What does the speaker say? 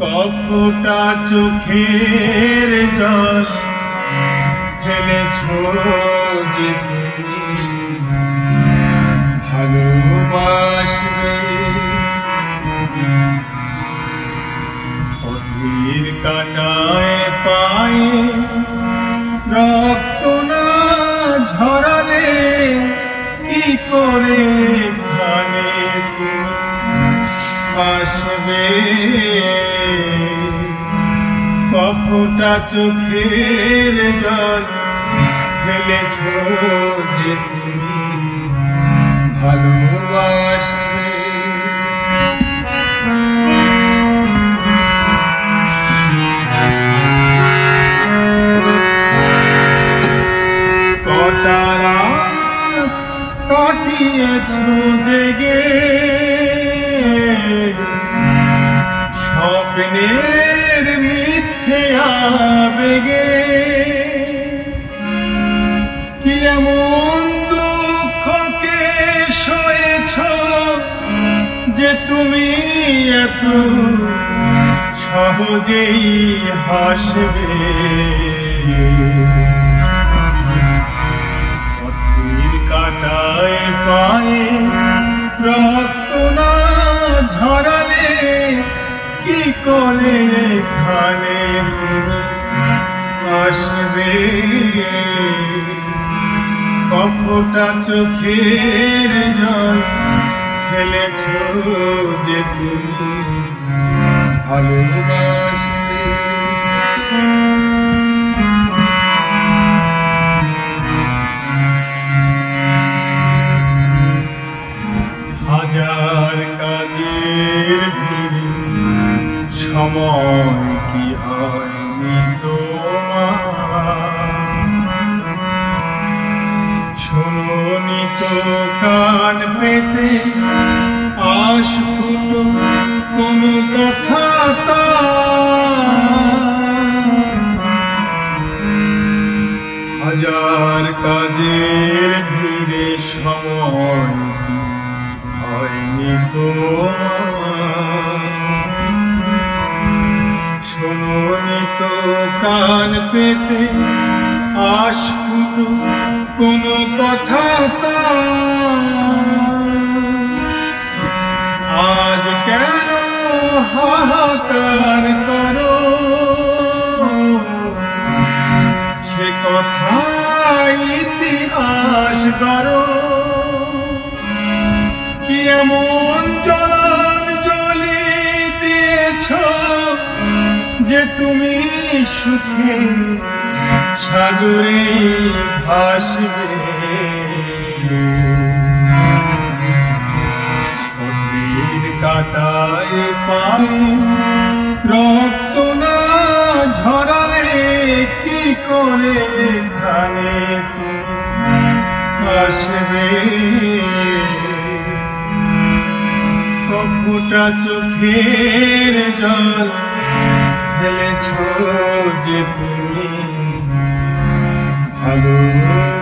কফোটা চোখের জল ফেলেছ যে ভালোবাসবে। অধীর কাটায় পায়ে রক্ত না ঝরালে কি করে ঘানে তুমি? আসবে কফটা চোখের জল ফেলেছ যে তুমি। ভালোবাসবে কটারা কাটিয়েছ জেগে। স্বপ্নের মিথ্যে আবেগে কি এমন দুঃখকে সয়েছ যে তুমি এত সহজেই হাসবে? কি করে এখানে আসবে। কপটা চোখের জল ফেলেছ যে তুমি। ভালোবাসবে। হাজার কাজের ভিড়ে সময় কি হয়নি তোমার? তো কান পেতে আসুটো কোনো কথা হাজার কাজের ভিড়ে সময় কান পেতে আসুটো কোনো কথা। আজ কেন হাহাকার করো সে কথা ইতিহাস করো কি এমন যে তুমি সুখে সাগরে ভাসবে। কাটায় পায়ে রক্ত না ঝরালে কি করে এখানে আসবে? কফুটা চোখের জল ফেলেছ যে তুমি ভালো